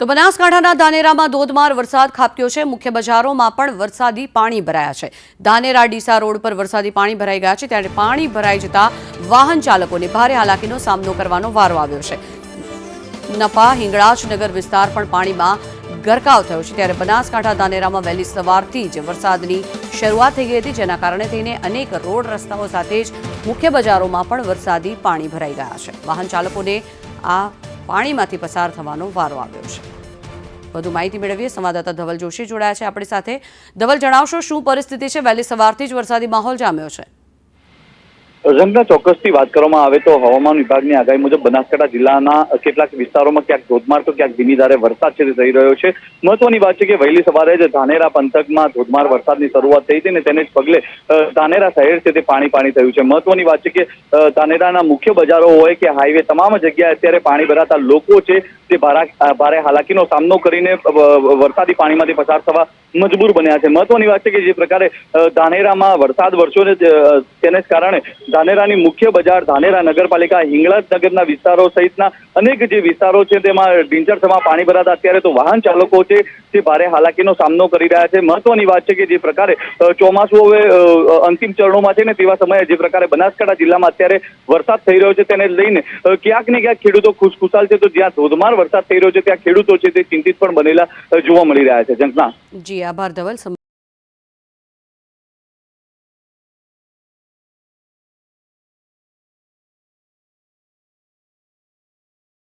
તો બનાસકાંઠાના ધાનેરામાં ધોધમાર વરસાદ ખાબક્યો છે. મુખ્ય બજારોમાં પણ વરસાદી પાણી ભરાયા છે. ધાનેરા ડીસા રોડ પર વરસાદી પાણી ભરાઈ ગયા છે. ત્યારે પાણી ભરાઈ જતા વાહન ચાલકોને ભારે હાલાકીનો સામનો કરવાનો વારો આવ્યો છે. નફા હિંગળાજનગર વિસ્તાર પણ પાણીમાં ગરકાવ થયો છે. ત્યારે બનાસકાંઠા ધાનેરામાં વહેલી સવારથી જ વરસાદની શરૂઆત થઈ ગઈ હતી. જેના કારણે થઈને અનેક રોડ રસ્તાઓ સાથે જ મુખ્ય બજારોમાં પણ વરસાદી પાણી ભરાઈ ગયા છે. વાહન ચાલકોને આ પાણીમાંથી પસાર થવાનો વારો આવ્યો છે. વધુ માહિતી મેળવીએ સંવાદદાતા ધવલ જોશી જોડાયા છે આપણી સાથે. ધવલ, જણાવશો શું પરિસ્થિતિ છે? વહેલી સવારથી જ વરસાદી માહોલ જામ્યો છે. રંગના ચોક્કસથી વાત કરવામાં આવે તો હવામાન વિભાગની આગાહી મુજબ બનાસકાંઠા જિલ્લાના કેટલાક વિસ્તારોમાં ક્યાંક ધોધમાર તો ક્યાંક ધીમી વરસાદ છે તે થઈ રહ્યો છે. મહત્વની વાત છે કે વહેલી સવારે જ ધાનેરા પંથકમાં ધોધમાર વરસાદની શરૂઆત થઈ હતી અને તેને જ પગલે ધાનેરા શહેર છે તે પાણી પાણી થયું છે. મહત્વની વાત છે કે ધાનેરાના મુખ્ય બજારો હોય કે હાઈવે તમામ જગ્યાએ અત્યારે પાણી ભરાતા લોકો છે તે ભારે હાલાકીનો સામનો કરીને વરસાદી પાણીમાંથી પસાર થવા મજબૂર બન્યા છે. મહત્વની વાત છે કે જે પ્રકારે ધાનેરામાં વરસાદ વરસ્યો ને તેને જ કારણે ધાનેરાની મુખ્ય બજાર ધાનેરા નગરપાલિકા હિંગળાજ નગરના વિસ્તારો સહિતના અનેક જે વિસ્તારો છે, તેમાં ડીંચરસમાં પાણી ભરાતા અત્યારે તો વાહન ચાલકો છે, તે ભારે હાલાકીનો સામનો કરી રહ્યા છે. મહત્વની વાત છે કે જે પ્રકારે ચોમાસું હવે અંતિમ ચરણોમાં છે ને તેવા સમયે જે પ્રકારે બનાસકાંઠા જિલ્લામાં અત્યારે વરસાદ થઈ રહ્યો છે, તેને લઈને ક્યાંક ને ક્યાંક ખેડૂતો ખુશખુશાલ છે. તો જ્યાં ધોધમાર વરસાદ થઈ રહ્યો છે, ત્યાં ખેડૂતો છે તે ચિંતિત પણ બનેલા જોવા મળી રહ્યા છે. જંકના જી, આભાર ધવલ.